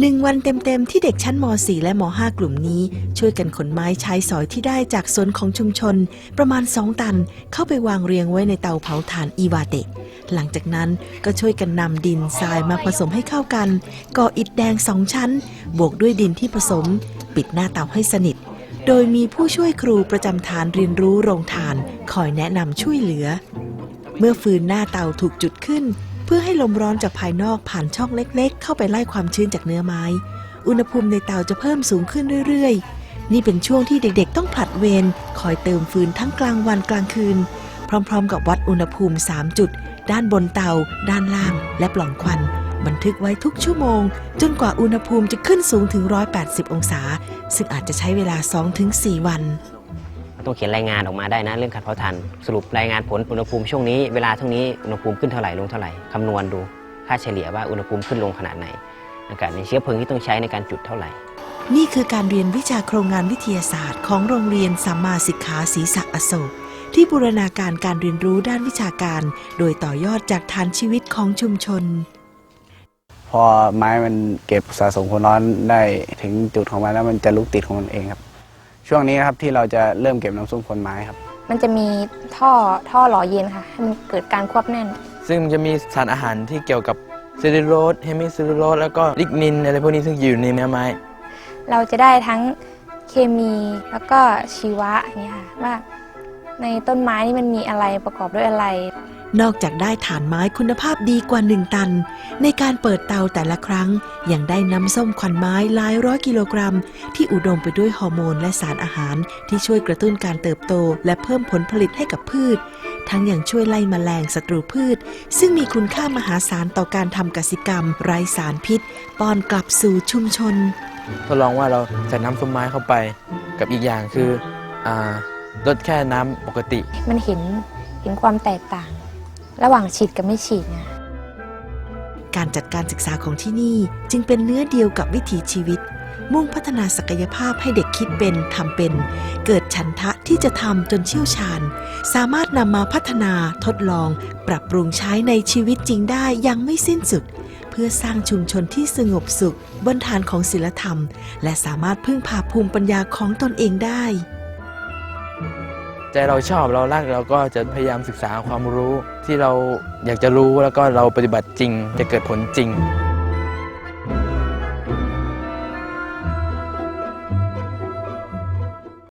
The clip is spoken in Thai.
หนึ่งวันเต็มๆ ที่เด็กชั้นม .4 และม .5 กลุ่มนี้ ช่วยกันขนไม้ใช้สอยที่ได้จากสวนของชุมชน ประมาณ2ตันเข้าไปวางเรียงไว้ในเตาเผาถ่านอีวาเตะ หลังจากนั้นก็ช่วยกันนำดินทรายมาผสมให้เข้ากัน ก่ออิฐแดงสองชั้น บวกด้วยดินที่ผสม ปิดหน้าเตาให้สนิท โดยมีผู้ช่วยครูประจำฐานเรียนรู้โรงทาน คอยแนะนำช่วยเหลือ เมื่อฟืนหน้าเตาถูกจุดขึ้น เพื่อให้ลมร้อนจากภายนอกผ่านช่องเล็กๆ เข้าไปไล่ความชื้นจากเนื้อไม้ อุณหภูมิในเตาจะเพิ่มสูงขึ้นเรื่อยๆ นี่เป็นช่วงที่เด็กๆ ต้องผลัดเวรคอยเติมฟืนทั้งกลางวันกลางคืน พร้อมๆ กับวัดอุณหภูมิ 3 จุด ด้านบนเตา ด้านล่าง และปล่องควันบันทึกไว้ทุกชั่วโมง จนกว่าอุณหภูมิจะขึ้นสูงถึง 180 องศา ซึ่งอาจจะใช้เวลา 2-4 วัน ต้องเขียนรายงานออกมาได้นะเรื่องการเผาถ่านสรุปรายงานผลอุณหภูมิช่วงนี้เวลาเท่านี้อุณหภูมิขึ้นเท่าไหร่ลงเท่าไหร่คำนวณดูค่าเฉลี่ยว่าอุณหภูมิขึ้นลงขนาดไหน อากาศในเชื้อเพลิงที่ต้องใช้ในการจุดเท่าไหร่ นี่คือการเรียนวิชาโครงงานวิทยาศาสตร์ ของโรงเรียนสัมมาสิกขาศรีษะอโศกที่บูรณาการการเรียนรู้ด้านวิชาการ โดยต่อยอดจากฐานชีวิตของชุมชน พอไม้มันเก็บสะสมความร้อนได้ถึงจุดของมันแล้วมันจะลุกติดของมันเองครับ ช่วงนี้นะครับที่เราจะเริ่มเก็บน้ำส้มคนไม้ครับ มันจะมีท่อท่อหล่อเย็นค่ะ ให้มันเกิดการควบแน่น ซึ่งมันจะมีสารอาหารที่เกี่ยวกับเซลลูโลสเฮมิเซลลูโลสแล้วก็ลิกนินอะไรพวกนี้ซึ่งอยู่ในเนื้อไม้ เราจะได้ทั้งเคมีแล้วก็ชีวะอย่างเงี้ยค่ะว่า ในต้นไม้นี่มันมีอะไรประกอบด้วยอะไร นอกจากได้ฐานไม้คุณภาพดีกว่า1ตัน ในการเปิดเตาแต่ละครั้ง ยังได้น้ำส้มควันไม้หลายร้อยกิโลกรัม ที่อุดมไปด้วยฮอร์โมนและสารอาหาร ที่ช่วยกระตุ้นการเติบโต และเพิ่มผลผลิตให้กับพืช ทั้งยังช่วยไล่แมลงศัตรูพืช ซึ่งมีคุณค่ามหาศาลต่อการทำกสิกรรม ไร้สารพิษป้อนกลับสู่ชุมชน ทดลองว่าเราใส่น้ำส้มไม้เข้าไป กับอีกอย่างคืออ่า ลดแค่น้ำปกติ มันเห็นเห็นความแตกต่าง ระหว่างฉีดกับไม่ฉีดนะการจัดการศึกษาของที่นี่จึงเป็นเนื้อเดียวกับวิถีชีวิต มุ่งพัฒนาศักยภาพให้เด็กคิดเป็นทำเป็น เกิดฉันทะที่จะทำจนเชี่ยวชาญ สามารถนำมาพัฒนาทดลอง ปรับปรุงใช้ในชีวิตจริงได้อยังไม่สิ้นสุด เพื่อสร้างชุมชนที่สงบสุข บนฐานของศีลธรรม และสามารถพึ่งพาภูมิปัญญาของตนเองได้ ใจเราชอบเรารักเราก็จะพยายามศึกษาความรู้ที่เราอยากจะรู้แล้วก็เราปฏิบัติจริงจะเกิดผลจริง